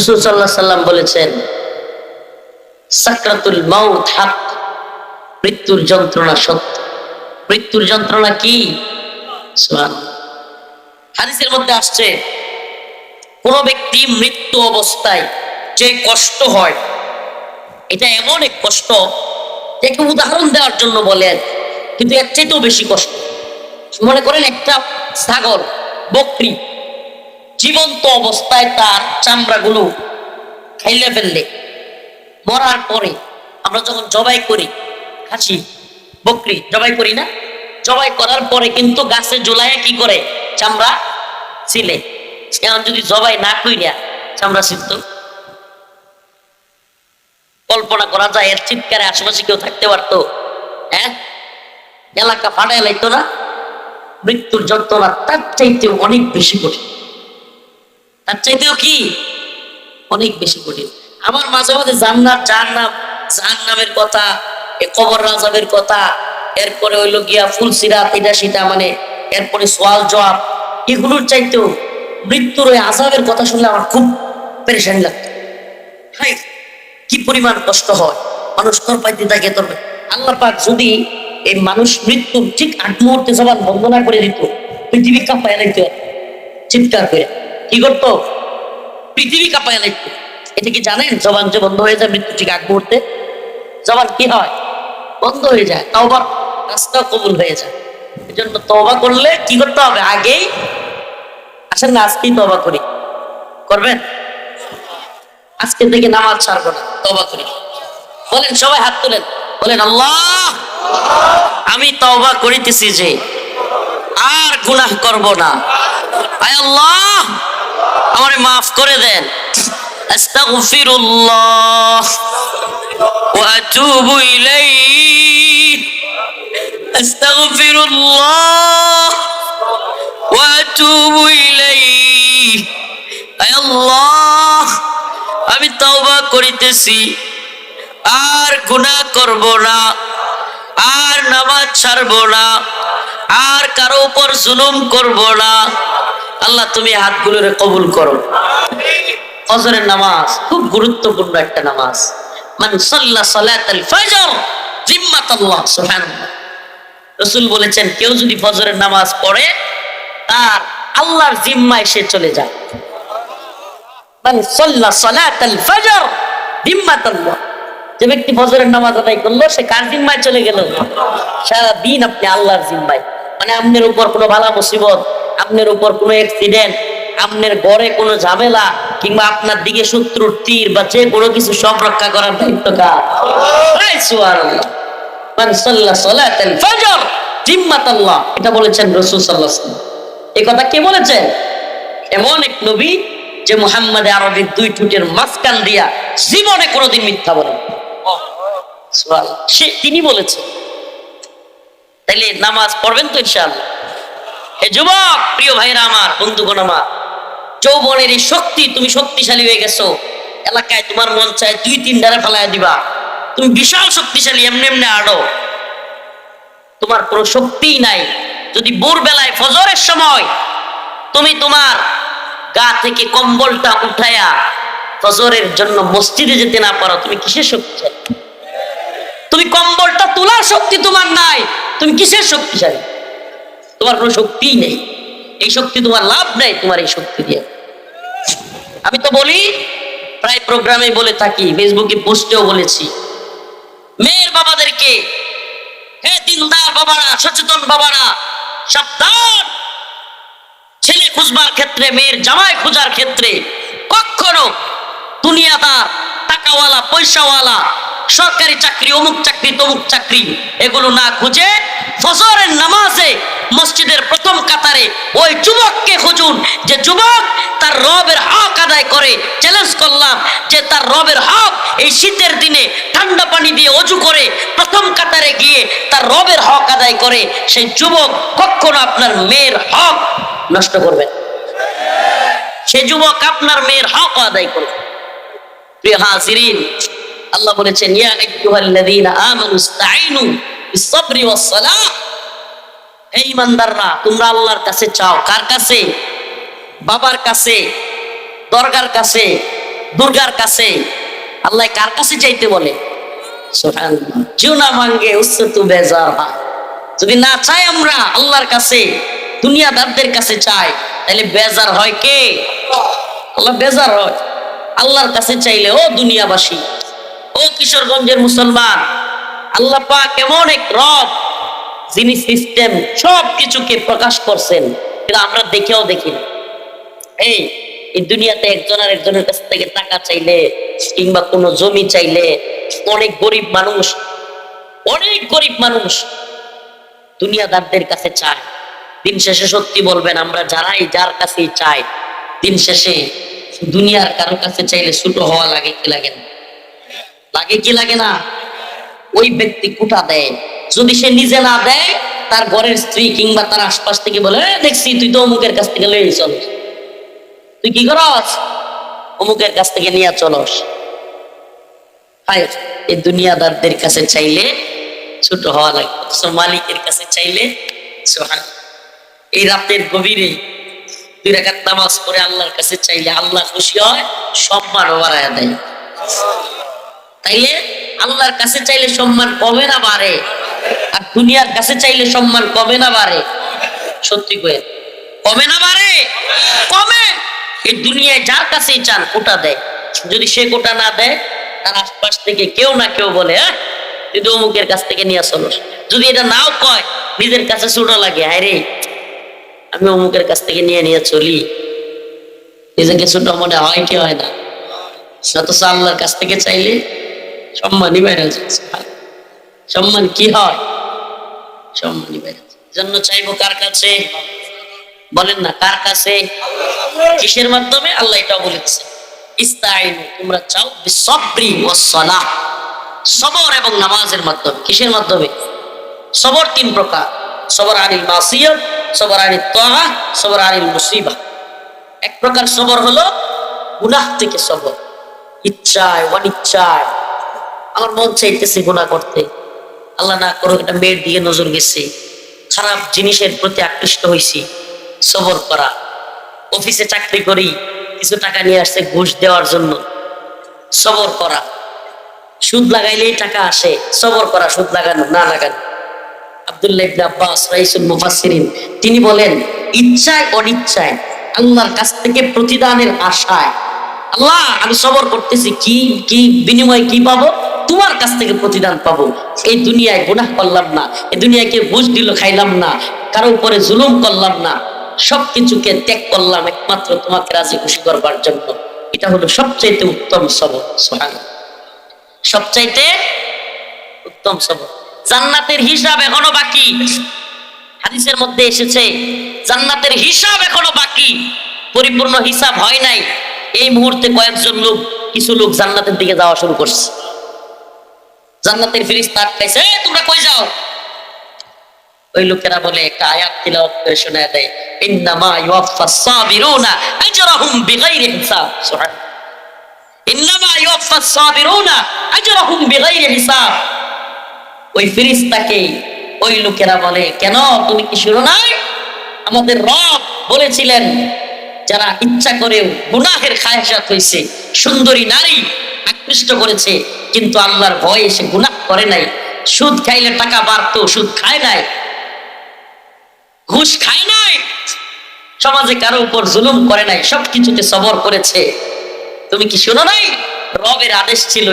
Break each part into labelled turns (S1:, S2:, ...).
S1: রসুল সাল্লাহ সাল্লাম বলেছেন, সাকরাতুল মাউত হাক, মৃত্যুর যন্ত্রণা সত্য। মৃত্যুর যন্ত্রণা কি। হাদিসের মধ্যে আসছে, কোন ব্যক্তি মৃত্যু অবস্থায় যে কষ্ট হয়, এটা এমন এক কষ্ট যাকে উদাহরণ দেওয়ার জন্য বলেন কিন্তু এর চাইতেও বেশি কষ্ট। মনে করেন একটা ছাগল, বকরি জীবন্ত অবস্থায় তার চামড়াগুলো খাইলে ফেললে, মরার পরে আমরা যখন জবাই করি, খাসি, বকরি, জবাই করি না? জবাই করার পরে কিন্তু গাছে জোলায় কি করে? চামড়া ছিলে। এখন যদি জবাই না কইরা চামড়া ছিলত কল্পনা করা যায়, এর চিৎকারে আশেপাশে কেউ থাকতে পারতো। হ্যাঁ? এলাকা ফাটাই লাইতো না? মৃত্যুর যন্ত্রণা তার চাইতেও অনেক বেশি কঠিন। তার চাইতেও কি? অনেক বেশি কঠিন। আমার মাঝে মাঝে জান্নাত, জাহান্নাম, জাহান্নামের কথা, এ কবর রাজাবের কথা, এরপরে হইল গিয়া ফুল সিরাত, এটা সেটা মানে এরপরে সোয়াল জবাব, এগুলোর চাইতেও মৃত্যুর ওই আজাবের কথা শুনলে আমার খুব পেরেশানি লাগতো। হাই কি পরিমাণ কষ্ট হয়। মানুষ তোর পাইতে থাকে, তোর আল্লাহ পাক যদি এই মানুষ মৃত্যুর ঠিক আট মুহূর্তে জবান বন্ধ না করে দিত, পৃথিবী কাঁপায় লাইতো চিৎকার করে কি করতো? পৃথিবী কাঁপায় লাইতো এটা কি জানেন? জবান যে বন্ধ হয়ে যায় মৃত্যু ঠিক আগ মুহূর্তে? জবান কি হয়? বন্ধ হয়ে যায়। তওবার রাস্তা কবুল হয়ে যায়। এই জন্য তওবা করলে কি করতে হবে? আগেই আসেন না, আজকেই তওবা করি। করবেন? আজকে থেকে নামাজ ছাড়বো না তবা করি। বলেন, সবাই হাত তুলেন। বলেন, আল্লাহ, আমি তওবা করিতেছি যে, আর গুনাহ করব না। আয় আল্লাহ আমারে মাফ করে দেন। ওয়া ওয়া আল্লাহ, আমি তওবা করিতেছি। আর গুনাহ করব না, আর নামাজ ছাড়ব না, আর কারও উপর জুলুম করব না। আল্লাহ, তুমি হাতগুলোরে কবুল করো। ফজরের নামাজ খুব গুরুত্বপূর্ণ একটা নামাজ। মান সাল্লা সালাতাল ফজর, জিম্মাতাল্লাহ, সুবহানাল্লাহ। রাসূল বলেছেন, কেউ যদি ফজরের নামাজ পড়ে, তার আল্লাহর জিম্মায় সে চলে যায়। মান সাল্লা সালাতাল ফজর, জিম্মাতাল্লাহ। যে ব্যক্তি ফজরের নামাজ আদায় করল, সে কার জিম্মায় চলে গেল? সারা দিন আপনি আল্লাহর জিম্মায়। মানে আপনার উপর কোনো ভালা মুসিবত, আপনার উপর কোনো অ্যাক্সিডেন্ট আপনার ঘরে কোনো ঝামেলা, কিংবা আপনার দিকে শত্রুর তীর বা যে কোনো কিছু সব রক্ষা করার দায়িত্ব কার? তিনি বলেছেন তাইলে নামাজ পড়বেন তো ইনশাআল্লাহ। এ যুবক, প্রিয় ভাইরা আমার, বন্ধুগণ আমার, যৌবনের এই শক্তি তুমি শক্তিশালী হয়ে গেছো। এলাকায় তোমার মন চায় দুই তিন ডারে ফেলায় দিবা। তুমি বিশাল শক্তিশালী, এমনি এমনি আড়ো তোমার কোনো শক্তিই নাই। যদি ভোর বেলায় ফজরের সময় তুমি তোমার গা থেকে কম্বলটা উঠায়া ফজরের জন্য মসজিদে যেতে না পারো, তুমি কিসের শক্তিশালী? তুমি কম্বলটা তোলার শক্তি তোমার নাই। তুমি কিসের শক্তিশালী? তোমার কোনো শক্তিই নেই। এই শক্তি তোমার লাভ নেই, তোমার এই শক্তি দিয়ে। আমি তো বলি, প্রায় প্রোগ্রামে বলে থাকি, ফেসবুকে পোস্টেও বলেছি, মেয়ের বাবাদেরকে, হে দিনদার বাবারা, সচেতন বাবারা, সাবধান। ছেলে খুঁজবার ক্ষেত্রে, মেয়ের জামাই খোঁজার ক্ষেত্রে কখনো দুনিয়াদার, টাকাওয়ালা, পয়সাওয়ালা, সরকারি চাকরি, অমুক চাকরি, তমুক চাকরি, এগুলো না খুঁজে ফজরের নামাজে মসজিদের প্রথম কাতারে ওই যুবককে খুঁজুন, যে যুবক তার রবের হক আদায় করে। চ্যালেঞ্জ করলাম যে তার রবের হক এই শীতের দিনে ঠান্ডা পানি দিয়ে অজু করে প্রথম কাতারে গিয়ে তার রবের হক আদায় করে। সেই যুবক কখনো আপনার মেয়ের হক নষ্ট করবে। সে যুবক আপনার মেয়ের হক আদায় করবে। প্রিয় হাজিরিন, আল্লাহ বলেছেন, ইয়া আইয়ুহাল্লাযীনা আমানু ইসতাঈনু তোমরা আল্লাহর কাছে চাও। কার কাছে? বাবার কাছে, দরগার কাছে, দুর্গার কাছে। আল্লাহ কার কাছে চাইতে বলে? যদি না চাই আমরা আল্লাহর কাছে, দুনিয়াদারদের কাছে চাই, তাহলে বেজার হয় কে? আল্লাহ বেজার হয়। আল্লাহর কাছে চাইলে, ও দুনিয়াবাসী, ও কিশোরগঞ্জের মুসলমান আল্লাহ পাক কেমন এক রব যিনি সিস্টেম সব কিছুকে প্রকাশ করছেন, কিন্তু আমরা দেখেও দেখি না। এই এই দুনিয়াতে একজন আর একজনের কাছ থেকে টাকা চাইলে কিংবা কোনো জমি চাইলে অনেক গরিব মানুষ, অনেক গরিব মানুষ দুনিয়াদারদের কাছে চায়। দিন শেষে সত্যি বলবেন, আমরা যারাই যার কাছেই চাই, দিন শেষে দুনিয়ার কারও কাছে চাইলে ছোট হওয়া লাগে কি লাগে না? লাগে কি লাগে না? ওই ব্যক্তি কুটা দেয়। যদি সে নিজে না দেয়, তার ঘরের স্ত্রী কিংবা তার আশপাশ থেকে বলে দেখছি, তুই তো অমুকের কাছ থেকে লয়ে চল তুই কি করস? অমুকের কাছ থেকে নিয়ে চলস। এই দুনিয়াদারদের কাছে চাইলে ছোট হওয়া লাগে অথচ মালিকের কাছে চাইলে এই রাতের গভীরে দুই রাকাত নামাজ পড়ে আল্লাহর কাছে চাইলে আল্লাহ খুশি হয়, সম্মান বাড়ায় দেয়। তাইলে আল্লাহর কাছে চাইলে সম্মান কমে না বাড়ে? আর দুনিয়ার কাছে চাইলে সম্মান কমে না বাড়ে? সত্যি কয়ে কমে না বাড়ে? কমে এই দুনিয়ায় যার কাছেই চান কোটা দেয়। যদি সে কোটা না দেয়, তার আশপাশ থেকে কেউ না কেউ বলে হ্যাঁ তুই অমুকের কাছ থেকে নিয়ে চলস যদি এটা নাও কয়, নিজের কাছে ছোট লাগে, হায় রে, আমি অমুকের কাছ থেকে নিয়ে নিয়ে চলি। নিজেকে ছোট মনে হয় কি হয় না? অথচ আল্লাহর কাছ থেকে চাইলে সম্মানই সম্মান কি হয়? সম্মানই জন্য চাইব কার কাছে? বলেন না, কার কাছে? কিসের মাধ্যমে? আল্লাহ এটা বলেছে। সবর এবং নামাজের মাধ্যমে। কিসের মাধ্যমে? সবর তিন প্রকার। সবর আনিল মাসিয়ত, সবর আনিল তাআ এক প্রকার সবর হলো গুনাহ থেকে সবর। ইচ্ছায়, অনিচ্ছায় আমার মন চাইতেছে গুনাহ করতে। আল্লাহ না করো এটা মেয়ের দিকে নজর গেছে। খারাপ জিনিসের প্রতি আকৃষ্ট হয়েছি সবর করা। অফিসে চাকরি করি, কিছু টাকা নিয়ে আসছে ঘুষ দেওয়ার জন্য। সবর করা। সুদ লাগাইলেই টাকা আসে, সবর করা, সুদ লাগানো, না লাগানো। তিনি বলেন, ইচ্ছায় অনিচ্ছায় আল্লাহর কাছ থেকে প্রতিদানের আশায় আল্লাহ, আমি সবর করতেছি, কি কি বিনিময়ে কি পাবো? তোমার কাছ থেকে প্রতিদান পাবো। এই দুনিয়ায় গুনাহ করলাম না, এই দুনিয়াকে বুঝ দিল, খাইলাম না, কারও উপরে জুলুম করলাম না, সবকিছুকে ত্যাগ করলাম, একমাত্র তোমাকে রাজি খুশি করবার জন্য। এটা হলো সবচাইতে উত্তম সবর, সুবহানাল্লাহ। সবচাইতে উত্তম সবর। জান্নাতের হিসাব এখনও বাকি। হাদিসের মধ্যে এসেছে, জান্নাতের হিসাব এখনও বাকি। পরিপূর্ণ হিসাব হয় নাই। এই মুহূর্তে কয়েকজন লোক কিছু লোক জান্নাতের দিকে যাওয়া শুরু করছে। জান্নাতের ফিরিস্তা আটকাইছে "এই, তোমরা কই যাও? ওই লোকেরা বলে ওই লোকেরা বলে কেন? তুমি কি শুনো নাই? আমাদের রব বলেছিলেন যারা ইচ্ছা করেও গুনাহের খায়সাত হয়েছে, সুন্দরী নারী আকৃষ্ট করেছে, কিন্তু আল্লাহর ভয়ে সে গুনাহ করে নাই। সুদ খাইলে টাকা বাড়তো, সুদ খায় নাই। ঘুষ খায় নাই। সমাজে কারও উপর জুলুম করে নাই, সবকিছুতে সবর করেছে। তুমি কি শোনো নাই? রবের আদেশ ছিল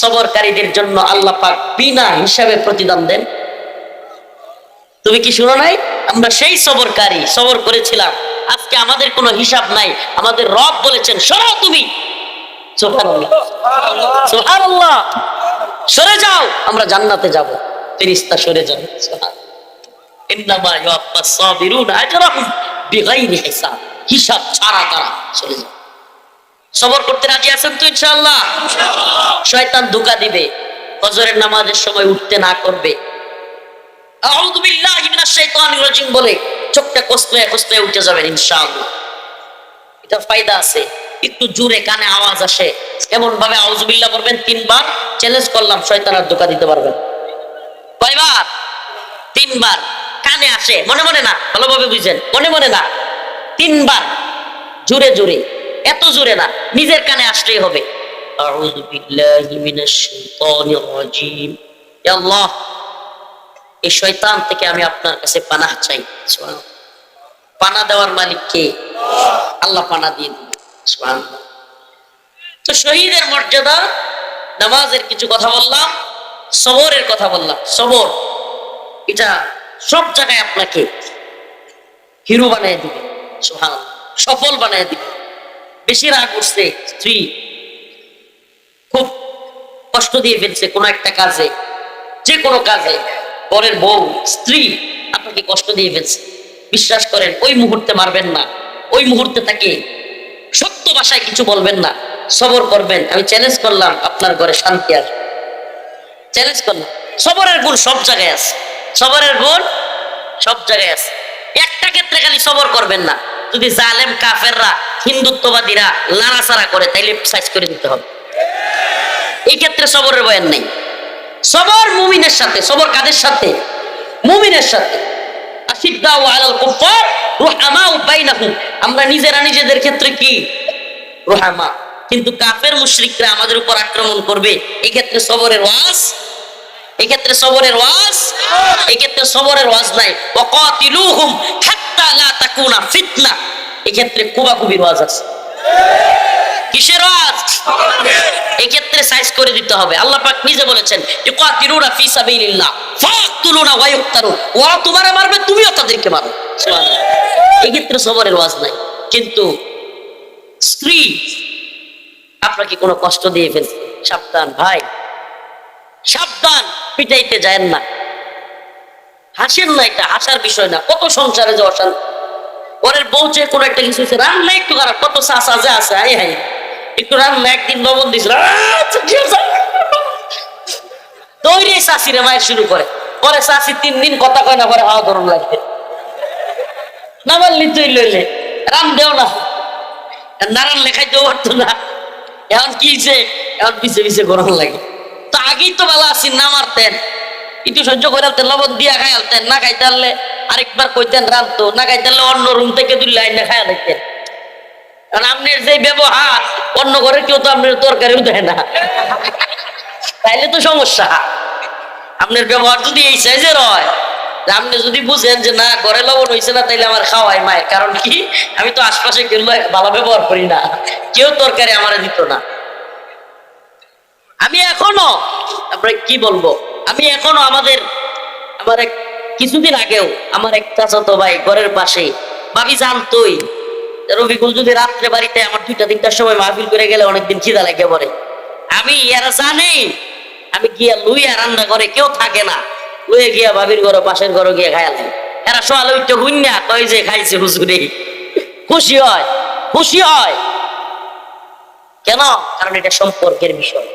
S1: সবরকারীদের জন্য আল্লাহ পাক বিনা হিসাবে প্রতিদান দেন। তুমি কি শুনো নাই? আমরা সেই সবরকারী, সবর করেছিলাম। আজকে আমাদের কোনো হিসাব নাই। আমাদের রব বলেছেন, সরো তুমি। সরে যাও, আমরা জান্নাতে যাব। ফেরেশতা সরে যান শয়তান ধোকা দিবে। ফজরের নামাজের সময় উঠতে না করবে আউযু বিল্লাহি মিনাশ শাইতানির রাজিম বলে, চোখটা উঠে ইনশাআল্লাহ। এটা আছে, একটু জোরে কানে আওয়াজ আসে। এমন ভাবে তিনবার চ্যালেঞ্জ করলাম ধোকা দিতে পারবেন কয়বার? তিনবার। কানে আসে, মনে মনে না, ভালোভাবে বুঝেন, মনে মনে না। তিনবার। জোরে জোরে, এত জোরে না, নিজের কানে আসলেই হবে। আউযু বিল্লাহি মিনাশ শাইতানির আল্লাহ এই শয়তান থেকে আমি আপনার কাছে পানাহ চাই। পানা দেওয়ার মালিক কে? আল্লাহ পানা দিয়ে দিন। তো শহীদের মর্যাদা, নামাজের কিছু কথা বললাম, সবরের কথা বললাম। সবর, এটা সব জায়গায় আপনাকে হিরো বানিয়ে দিবে। সোহান সফল বানিয়ে দিবে। বেশি রাগ উঠছে স্ত্রী। খুব কষ্ট দিয়ে ফেলছে কোনো একটা কাজে যে কোনো কাজে। পরের বউ, স্ত্রী আপনাকে কষ্ট দিয়ে ফেলছে। বিশ্বাস করেন, ওই মুহূর্তে মারবেন না। ওই মুহূর্তে তাকে সত্য ভাষায় কিছু বলবেন না। সবর করবেন। আমি চ্যালেঞ্জ করলাম, আপনার ঘরে শান্তি আসবে চ্যালেঞ্জ করলাম। সবরের গুণ সব জায়গায় আছে। সবরের গুণ সব জায়গায় আছে। একটা ক্ষেত্রে খালি সবর করবেন না। যদি জালেম, কাফেররা, হিন্দুত্ববাদীরা লাড়াচাড়া করে, তাইলে সাইজ করে দিতে হবে। এই ক্ষেত্রে সবরের বয়ান নেই। সবর মুমিনের সাথে, সবর কাদের সাথে? মুমিনের সাথে। আমরা নিজেরা নিজেদের ক্ষেত্রে কি? রুহামা। কিন্তু কাফের মুশরিকরা আমাদের উপর আক্রমণ করবে। এই ক্ষেত্রে সবরের ওয়াজ? এই ক্ষেত্রে সবরের ওয়াজ? এই ক্ষেত্রে সবরের ওয়াজ নাই। ওয়াকাতিলুহুম হাত্তা লা তাকুনা ফিতনা। এই কুবাকুবির ওয়াজ আছে। কিসের ওয়াজ? এক্ষেত্রে সাইজ করে দিতে হবে। আল্লাহ পাক নিজে বলেছেন ইকাতিলুনা ফি সাবিলিল্লাহ ওয়া ওরা তোমারে মারবে, তুমিও তাদেরকে মারো। সুবহানাল্লাহ। এক্ষেত্রে সবরের ওয়াজ নাই। কিন্তু স্ত্রী আপনাকে কোনো কষ্ট দিয়ে সাবধান, ভাই। সাবধান, পিটাইতে যায় না। হাসেন না এটা, হাসার বিষয় না। কত সংসারে যে পরের বউ যে কোনো একটা কিছু রান্না একটু খারাপ। কত আছে হাই একটু রান্না একদিন লবণ দিছিল। তৈরি চাষিরে মায়ের শুরু করে। পরে চাষি তিন দিন কথা কয় না, পরে হাওয়া ধরুন লাগবে। না বললি তুই লইলে। রাম দেও না। নারায়ণ লেখাই দেও পারতো না। এখন কি হইছে? এখন পিছে পিছে গরম লাগে। তো আগেই তো ভালো আছি, না মারতেন। একটু সহ্য করে আলতেন লবণ দিয়া খাই আলতেন না খাইতে আনলে আরেকবার কইতেন রামতো না খাইতে অন্য রুম থেকে দুই লাইন খাই দেখতেন। কারণ আপনার যে ব্যবহার, অন্য ঘরে কেউ তো আপনার তরকারিও দেয় না। তাইলে তো সমস্যা। আপনার ব্যবহার যদি এই সাইজের হয় আপনি যদি বুঝেন যে না, ঘরে লবণ হয়েছে না, তাইলে আমার খাওয়াই মায়ের। কারণ কি? আমি তো আশপাশে কেউ ভালো ব্যবহার করি না। কেউ তরকারি আমার দিত না। আমি এখনও আপনার কি বলব? আমি এখনও আমাদের, আমার এক, কিছুদিন আগেও আমার এক চাচাতো ভাই ঘরের পাশে ভাবি জানতোই রবিকুল যদি রাত্রে বাড়িতে আমার দুইটা তিনটার সময় মাহফিল করে গেলে অনেকদিন খিদা লাগে পরে আমি এরা জানে, আমি গিয়া লুইয়া রান্না করে, কেউ থাকে না। লুয়ে গিয়া ভাবির ঘরে পাশের ঘরে গিয়ে খায়ালাম এরা সোয়াল উঠতে হুইনা কয় যে খাইছে হুজুরে। খুশি হয় খুশি হয়। কেন? কারণ এটা সম্পর্কের বিষয়।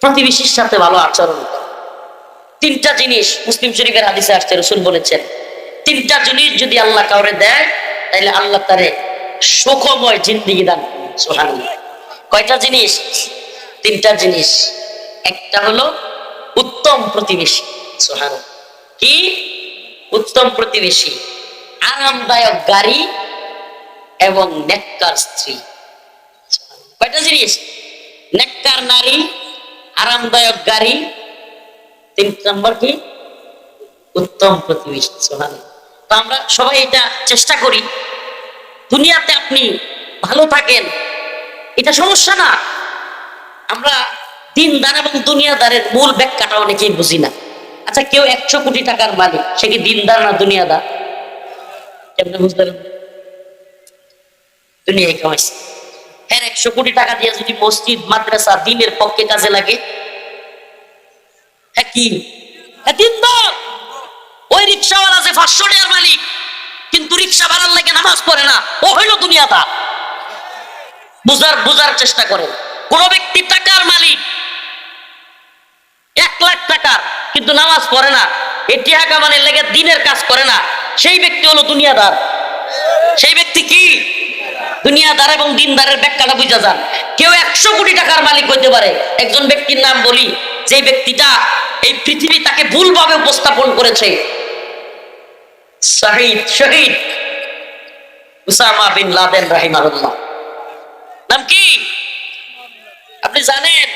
S1: প্রতিবেশীর সাথে ভালো আচরণ করা। তিনটা জিনিস মুসলিম শরীফের হাদিসে আসছে, রসুল বলেছেন, তিনটা জিনিস যদি আল্লাহ কাউরে দেয় তাহলে আল্লাহ তারে সুখময় জিন্দিগি দান। সুবহানাল্লাহ। কয়টা জিনিস তিনটা জিনিস একটা হলো উত্তম প্রতিবেশী, সুবহানাল্লাহ। কি উত্তম প্রতিবেশী, আরামদায়ক গাড়ি এবং নেককার স্ত্রী কয়টা জিনিস নেককার নারী, আরামদায়ক গাড়ি তিন নম্বর কি উত্তম প্রতিবেশী, সুবহানাল্লাহ। তো আমরা সবাই এটা চেষ্টা করি। দুনিয়াতে আপনি ভালো থাকেন, এটা সমস্যা না। আমরা দিনদার এবং দুনিয়াদারের মূল ব্যাখ্যাটা অনেকেই বুঝি না। আচ্ছা কেউ একশো কোটি টাকার মালিক, সে কি দিনদার না দুনিয়াদার? কেমনে বুঝলেন দুনিয়ায় কামাইছে হ্যাঁ একশো কোটি টাকা দিয়ে যদি মসজিদ, মাদ্রাসা দিনের পক্ষে কাজে লাগে? হ্যাঁ কি? হ্যাঁ দিনদার! ওই রিক্সাওয়ালা যে পাঁচশো টাকার মালিক, কিন্তু রিক্সা ভাড়ার লাগে নামাজ পড়ে না, ও হইল দুনিয়াদার। বুঝার বুঝার চেষ্টা করেন। কোন ব্যক্তি টাকার মালিক, এক লাখ টাকার, কিন্তু নামাজ পড়ে না এটি হাকা মানে লেগে দিনের কাজ করে না, সেই ব্যক্তি হলো দুনিয়াদার। সেই ব্যক্তি কি? দুনিয়াদার এবং দিনদারের ব্যাখ্যাটা বুঝা যান। কেউ একশো কোটি টাকার মালিক হইতে পারে। একজন ব্যক্তির নাম বলি। যে ব্যক্তিটা এই পৃথিবী তাকে ভুলভাবে উপস্থাপন করেছে। শহীদ শহীদ। উসামা বিন লাদেন নাম কি? আপনি জানেন,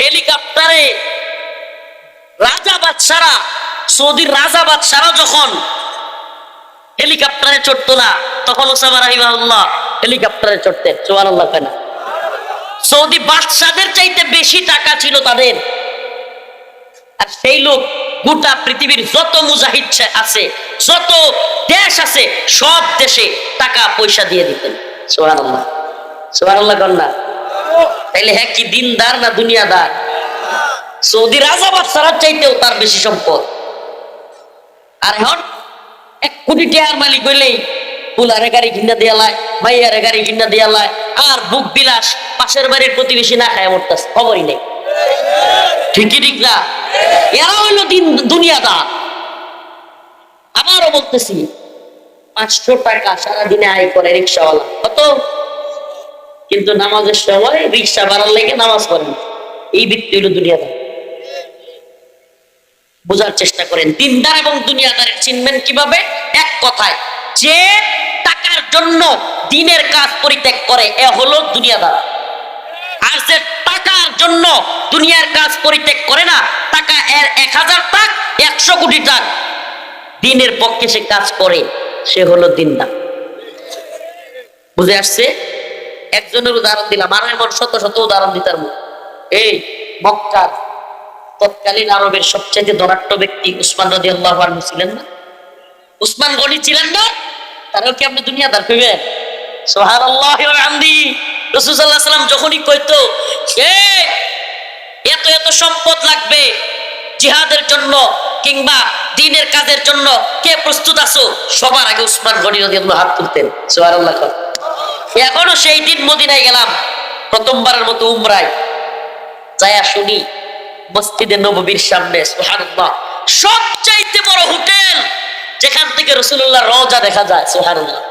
S1: হেলিকপ্টারে রাজা বাদশারা, সৌদির রাজা বাদশারা যখন হেলিকপ্টারে না, তখন ওসামা রাহিমাহুল্লাহ হেলিকপ্টারে চড়তেন। কেন সৌদি বাদশাদের চাইতে বেশি টাকা ছিল তাদের। আর সেই লোক গোটা পৃথিবীর যত মুজাহিদ আছে, যত দেশ আছে, সব দেশে টাকা পয়সা দিয়ে দিতেন। সুবহানাল্লাহ। সুবহানাল্লাহ কন্যা তাইলে হ্যাঁ কি দিনদার না দুনিয়াদার? সৌদি রাজা বাদশার চাইতেও তার বেশি সম্পদ। আর এখন এক কোটি টাকার মালিক হইলেই পুলারে গাড়ি কিনা দিয়া লাই মাইয়ারে গাড়ি কিনা দিয়া লাই আর বুক বিলাস পাশের বাড়ির প্রতিবেশী না খায় মরতাস খবরই নেই। ঠিকই ঠিক না? এরা হইল দিন দুনিয়াদার। আবারও বলতেছি পাঁচশো টাকা সারাদিনে আয় করে রিক্সাওয়ালা। কত? কিন্তু নামাজের সময় রিক্সা বাড়ার লেগে নামাজ পড়েন এই ব্যক্তি হইল দুনিয়াদার। বোঝার চেষ্টা করেন, দিনদার এবং দুনিয়াদারের চিনবেন কীভাবে? এক কথায়, যে টাকার জন্য দিনের কাজ পরিত্যাগ করে, এ হলো দুনিয়াদার। আর যে টাকার জন্য দুনিয়ার কাজ পরিত্যাগ করে না, টাকা এর এক হাজার টাক একশো কোটি টাক দিনের পক্ষে সে কাজ করে, সে হলো দিনদার। বুঝে আসছে? একজনের উদাহরণ দিলাম, আর এমন শত শত উদাহরণ দিতার এই মক্কার তৎকালীন আরবের সবচেয়ে ধনাট্য ব্যক্তি উসমান রদি আল্লাহ ছিলেন না? উসমান গনি ছিলেন না? তারাও কি আপনি দুনিয়াদার কইবেন সোহার আল্লাহ রসুল্লাহ সাল্লাম যখনই কইতো এ এত এত সম্পদ লাগবে জিহাদের জন্য কিংবা দিনের কাজের জন্য কে প্রস্তুত আছো? সবার আগে উসমান গনি রদি হাত তুলতেন আল্লাহ এখনও সেই দিন মদিনায় গেলাম, প্রথমবারের মতো উমরায়। যায়া শুনি মসজিদে নববীর সামনে, সুবহানাল্লাহ, সবচাইতে বড় হোটেল যেখান থেকে রসুল্লাহ রজা দেখা যায়, সুবহানাল্লাহ।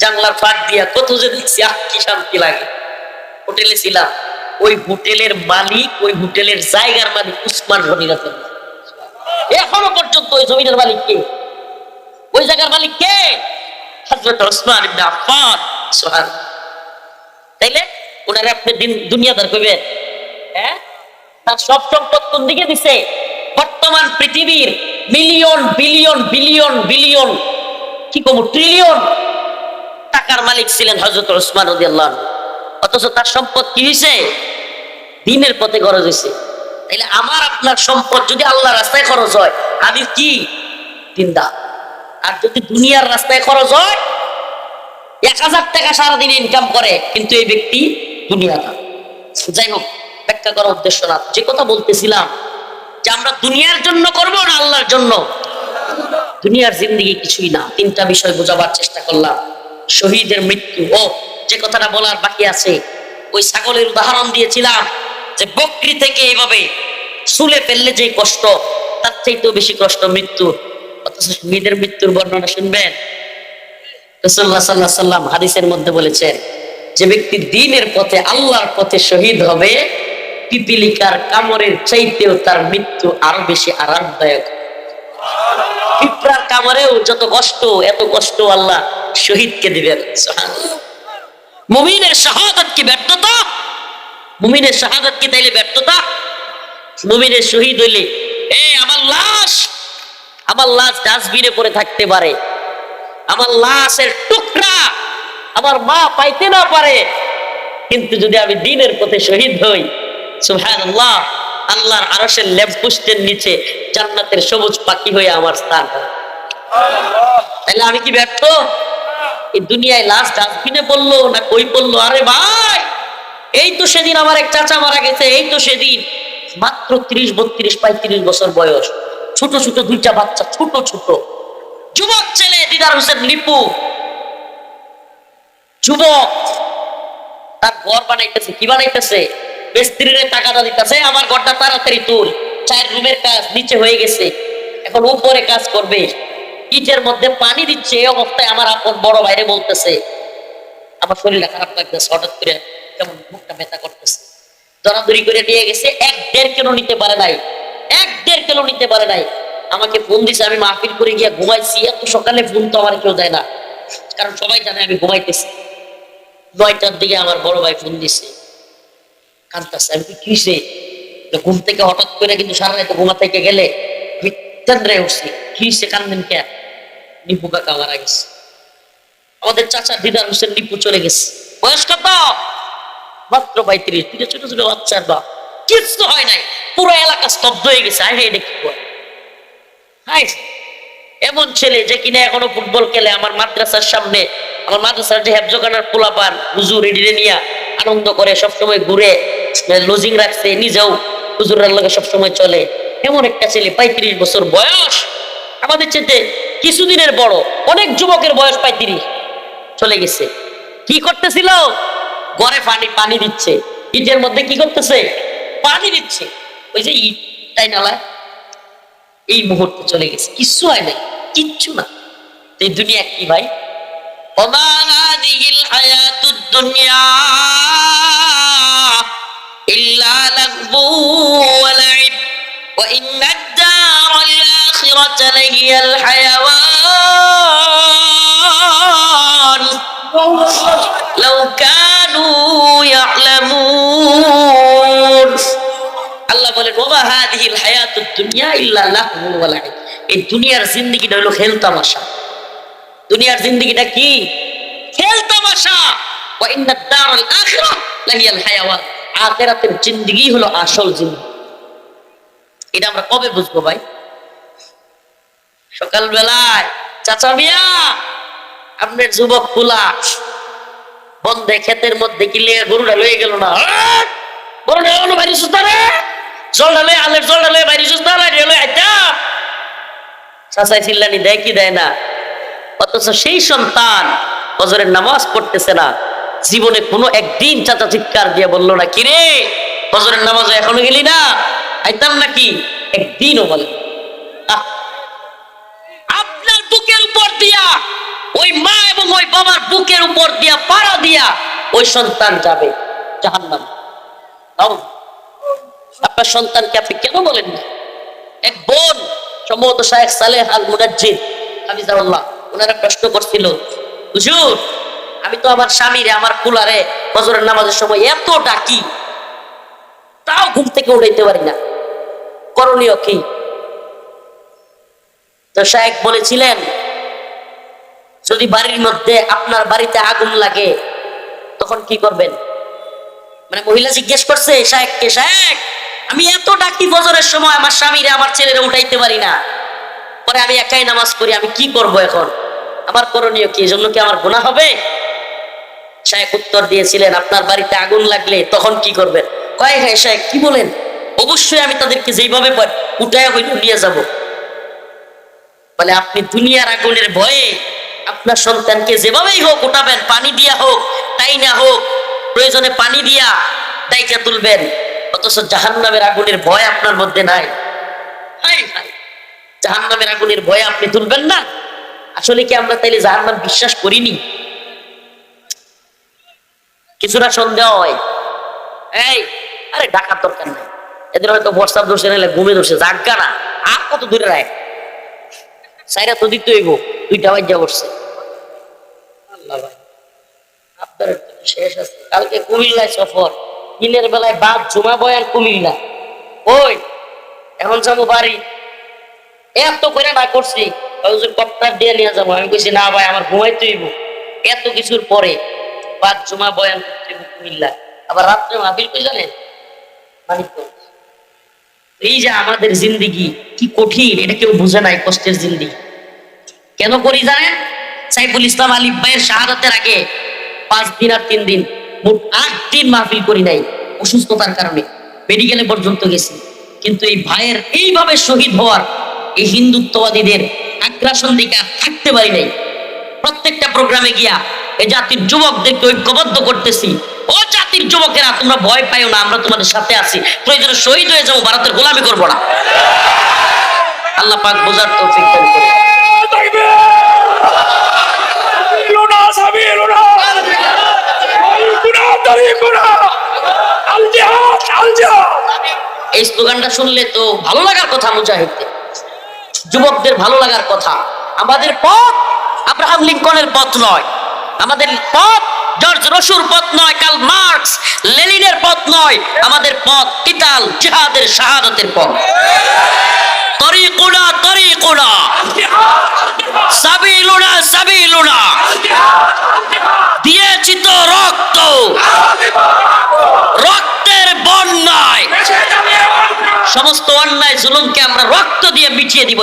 S1: জানলার ফাঁক দিয়া কত যে দেখছি, আহ, কি শান্তি লাগে। হোটেলে ছিলাম, ওই হোটেলের মালিক, ওই হোটেলের জায়গার মালিক উসমান গনি রাদিয়াল্লাহু এখনও পর্যন্ত ওই জমিনের মালিক কে? ওই জায়গার মালিক কে? হযরত ওসমান ইবনে আফফান। সুবহানাল্লাহ তাইলে ওনারে আপনি দিন দুনিয়াদার কইবেন হ্যাঁ? তার সব সম্পদ কোন দিকে দিছে? বর্তমান পৃথিবীর মিলিয়ন বিলিয়ন বিলিয়ন বিলিয়ন কি কম ট্রিলিয়ন টাকার মালিক ছিলেন হজরত ওসমান রাদিয়াল্লাহু। অথচ তার সম্পদ কি হয়েছে দিনের পথে খরচ হয়েছে তাইলে আমার আপনার সম্পদ যদি আল্লাহ রাস্তায় খরচ হয়, আমি কি? দিনদার আর যদি দুনিয়ার রাস্তায় খরচ হয়, এক হাজার টাকা সারাদিন ইনকাম করে, কিন্তু এই ব্যক্তি দুনিয়াদার। যাই হোক, ব্যাখ্যা করার উদ্দেশ্য না। যে কথা বলতেছিলাম, যে আমরা দুনিয়ার জন্য করব না আল্লাহর জন্য? দুনিয়ার জিন্দগি কিছুই না। তিনটা বিষয় বোঝাবার চেষ্টা করলাম। শহীদের মৃত্যু। ও, যে কথাটা বলার বাকি আছে, ওই ছাগলের উদাহরণ দিয়েছিলাম যে বকরি থেকে এইভাবে শুলে ফেললে যে কষ্ট, তার চাইতেও বেশি কষ্ট মৃত্যুর অথচ শহীদের মৃত্যুর বর্ণনা শুনবেন? সাল্লাম হাদিসের মধ্যে বলেছেন, যে ব্যক্তি দিনের পথে আল্লাহর পথে শহীদ হবে, পিপিলিকার কামড়ের চাইতেও তার মৃত্যু আরও বেশি আরামদায়ক। পিঁপড়ার কামড়েও যত কষ্ট, এত কষ্ট আল্লাহ শহীদকে দিবেন। মুমিনের শাহাদাত কি ব্যর্থতা? মুমিনের শাহাদাত কি তাইলে ব্যর্থতা? মুমিনের শহীদ হইলে, এ, আমার লাশ আমার লাশ ডাস্টবিনে পড়ে থাকতে পারে। আমার লাশের টুকরা আমার মা পাইতে না পারে। কিন্তু যদি আমি দিনের পথে শহীদ হই, সুবহানাল্লাহ আল্লাহর আরশের ল্যাম্পপোস্টের নিচে জান্নাতের সবুজ পাখি হয়ে আমার স্থান তাহলে আমি কি ব্যর্থ? এই দুনিয়ায় লাশ ডাস্টবিনে পড়ল না কই পড়ল? আরে ভাই, এই তো সেদিন আমার এক চাচা মারা গেছে, এই তো সেদিন। মাত্র ত্রিশ, বত্রিশ, পঁয়ত্রিশ বছর বয়স। ছোট ছোট দুইটা বাচ্চা, ছোট ছোট। যুবক ছেলে, দিদার হোসেন লিপু। যুবক, তার ঘর বানাইতেছে, কি বানাইতেছে? মিস্ত্রিরে টাকা দিতেছে, আমার ঘরটা তাড়াতাড়ি তুল চার রুমের কাজ নিচে হয়ে গেছে। এখন উপরে কাজ করবে। ইটের মধ্যে পানি দিচ্ছে, এই অবস্থায় আমার আপন বড় ভাইরে বলতেছে, আমার শরীরটা খারাপ লাগতেছে, হঠাৎ করে কেমন মুখটা ব্যথা করতেছে। দরাদরি করে নিয়ে গেছে, এক দেড় কিলো নিতে পারে নাই। এক দেড় কিলো নিতে পারে নাই। আমাকে ফোন দিছে, আমি মাহফিল করে গিয়া ঘুমাইছি। এত সকালে ফোন তো আমার কেউ দেয় না। কারণ সবাই জানে আমি ঘুমাইতেছি। নয়টার দিকে আমার বড় ভাই ফোন দিছে। আমি কিসে ঘুম থেকে হঠাৎ করে কিন্তু সারা ঘুমা থেকে গেলে? উঠছি। কিসে কান্দেন কে? নিপু কাকা মারা গেছে। আমাদের চাচা দিদার হোসেন নিপু চলে গেছে। বয়স কত? মাত্র দুটো ছোট ছোট বাচ্চার বা কিচ্ছু হয় নাই। পুরো এলাকা স্তব্ধ হয়ে গেছে। আরে এটা কি এমন ছেলে যে কিনা এখনও ফুটবল খেলে। আমার মাদ্রাসার সামনে, আমার মাদ্রাসার যে হেফজোখানার পোলাপান, হুজুর এডিরে নিয়ে আনন্দ করে সবসময় ঘুরে লজিং রাখছে, নিজেও হুজুরের লগে সবসময় চলে। এমন একটা ছেলে, পঁয়ত্রিশ বছর বয়স। আমাদের চেতে কিছুদিনের বড়, অনেক যুবকের বয়স পঁয়ত্রিশ। চলে গেছে। কি করতেছিল? ঘরে পানি পানি দিচ্ছে। ইটের মধ্যে কি করতেছে? পানি দিচ্ছে। ওই যে ইট, তাই নালায় এই মুহূর্তে চলে গেছে। কিচ্ছু হয় নাই। কিচ্ছু না। এই দুনিয়া কি ভাই? وما هذه الحياة الدنيا إلا لهو ولعب وإن الدار الآخرة لهي الحيوان لو كانوا يعلمون আল্লাহ বলেন ওমা হাদিহিল হায়াতুদ দুনিয়া ইল্লা লাহু ওয়া লাইব এই দুনিয়ার জিন্দেগিটা হলো খেল তামাশা দুনিয়ার জিন্দেগিটা কি? খেল তামাশা। ওয়া দারাল লাহিয়াল আখিরাতের জিন্দেগি হলো আসল এটা আমরা কবে বুঝব ভাই? সকাল বেলায় চাচা মিয়া, আপনার যুবক কুলা বন্ধে ক্ষেতের মধ্যে লিয়ে গরুটা লয়ে গেল না! গরুটা এখনও বাইরে সুস্থ রে জল ঢালে আলের জল ঢালে বাইরে সুস্থ লাগে আইতা। চাচাই চিল্লানি দেয় কি দেয় না? অথচ সেই সন্তান ফজরের নামাজ পড়তেছে না। জীবনে কোনো একদিন চাচা চিৎকার দিয়ে বলল না, কিরে, ফজরের নামাজ এখনও গেলি না? আইতাম নাকি, একদিনও বলে আপনার বুকের উপর দিয়া, ওই মা এবং ওই বাবার বুকের উপর দিয়া, পাড়া দিয়া ওই সন্তান যাবে জাহান্নাম। আপনার সন্তানকে আপনি কেন বলেন না? এক বোন, সম্ভবত শাহেখ সালেহ আল মুনাজ্জিদ হাফিজাউল্লাহ ওনারা প্রশ্ন করছিল, হুজুর, আমি তো আমার স্বামীরে, আমার কুলারে ফজরের নামাজের সময় এত ডাকি তাও ঘুম থেকে উঠাইতে পারি না। করণীয় কি? তো শাহেক বলেছিলেন, যদি বাড়ির মধ্যে আপনার বাড়িতে আগুন লাগে, তখন কি করবেন? মানে মহিলা জিজ্ঞেস করছে শাহেককে শাহেক আমি এত ডাকি বজরের সময় আমার স্বামীরে, আমার ছেলেরে উঠাইতে পারি না? পরে আমি একাই নামাজ পড়ি, আমি কি করব এখন? আমার করণীয় কি? এজন্য কি আমার গুনাহ হবে? শাহেক উত্তর দিয়েছিলেন, আপনার বাড়িতে আগুন লাগলে তখন কি করবেন? কয় হ্যাঁ শাহেক কি বলেন? অবশ্যই আমি তাদেরকে যেইভাবে উঠায় হইল নিয়ে যাব। বলে, আপনি দুনিয়ার আগুনের ভয়ে আপনার সন্তানকে যেভাবেই হোক উঠাবেন, পানি দিয়া হোক, তাই না হোক, প্রয়োজনে পানি দিয়া দায়িকা তুলবেন, অথচ জাহান্নামের আগুনের ভয় আপনার মধ্যে নাই। হাই জাহান্নামের আগুনের ভয় আপনি তুলবেন না? আসলে কি আমরা তাইলে জাহান্নাম বিশ্বাস করিনি? কিছুটা সন্দেহ হয়। এই, আরে ডাকার দরকার নাই। এদের হয়তো বর্ষার দোষে নিলে ঘুমে দোষে জাগা না। আর কত দূরে রায় সাইরা তো দিতে হইব, দুইটা বাজ্যা বসছে। আল্লাহ আপনার শেষ আছে। কালকে কুমিল্লায় সফর। দিনের বেলায় বাদ, জমা বয়ান কুমিল্লা। ওই, এখন যাব বাড়ি। এত করে না করছি। আমাদের জিন্দিগি, কি কঠিন, এটা কেউ বুঝে নাই কষ্টের কেন করি জানেন? সাইফুল ইসলাম আলী ভাইয়ের শাহাদাতের আগে পাঁচ দিন আর তিন দিন, মোট আট দিন মাহফিল করি নাই, অসুস্থতার কারণে। মেডিকেলে পর্যন্ত গেছি। কিন্তু এই ভাইয়ের এইভাবে শহীদ হওয়ার এই হিন্দুত্ববাদীদের আগ্রাসন দিকে থাকতে পারি নাই। প্রত্যেকটা প্রোগ্রামে গিয়া এ জাতির যুবকদেরকে ঐক্যবদ্ধ করতেছি। ও জাতির যুবকেরা তোমরা ভয় পাইও না আমরা তোমাদের সাথে আছি। প্রয়োজনে শহীদ হয়ে যাব ভারতের গোলামি করব না। আল্লাহ পাক বোঝার তৌফিক এই স্লোগানটা শুনলে তো ভালো লাগার কথা মুজাহিদদের। যুবকদের ভালো লাগার কথা। আমাদের পথ আব্রাহাম লিঙ্কনের পথ নয়। আমাদের পথ জর্জ রসুর পথ নয় কাল মার্কস লেনিনের পথ নয়। আমাদের পথ কিতাল জিহাদের শাহাদতের পথ। তরিকুনা তরিকুনা। সাবিলুনা সাবিলুনা। দিয়েছি তো রক্ত। রক্তের বন্যায়। সমস্ত অন্যায় জুলুমকে আমরা রক্ত দিয়ে মিটিয়ে দিব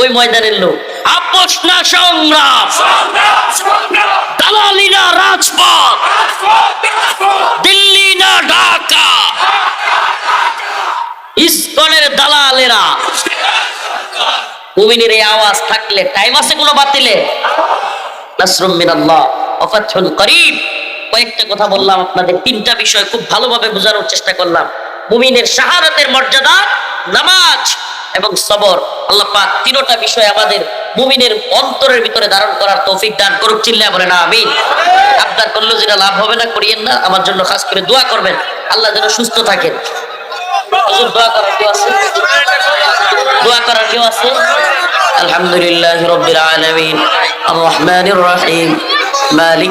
S1: ওই ময়দানের লোক। ইস্কনের দালালেরা। এই আওয়াজ থাকলে টাইম আছে কোনো বাতিলে? নাসরুম মিনাল্লাহ করিব কয়েকটা কথা বললাম আপনাদের, তিনটা বিষয় খুব ভালোভাবে বোঝানোর চেষ্টা করলাম। মুমিনের শাহাদাতের মর্যাদা, নামাজ এবং সবর। আল্লাহ পাক তিনটা বিষয় আমাদের মুমিনের অন্তরের ভিতরে ধারণ করার তৌফিক দান করুক চিল্লা বলে না আমিন। আপনার করলেও যেটা লাভ হবে না, করিয়েন না, আমার জন্য খাস করে দোয়া করবেন। আল্লাহ যেন সুস্থ থাকেন। দোয়া করার কেউ আছে? দোয়া করার কেউ আছে? আলহামদুলিল্লাহ রব্বিল আলামিন আর রহমানির রহিম মালিক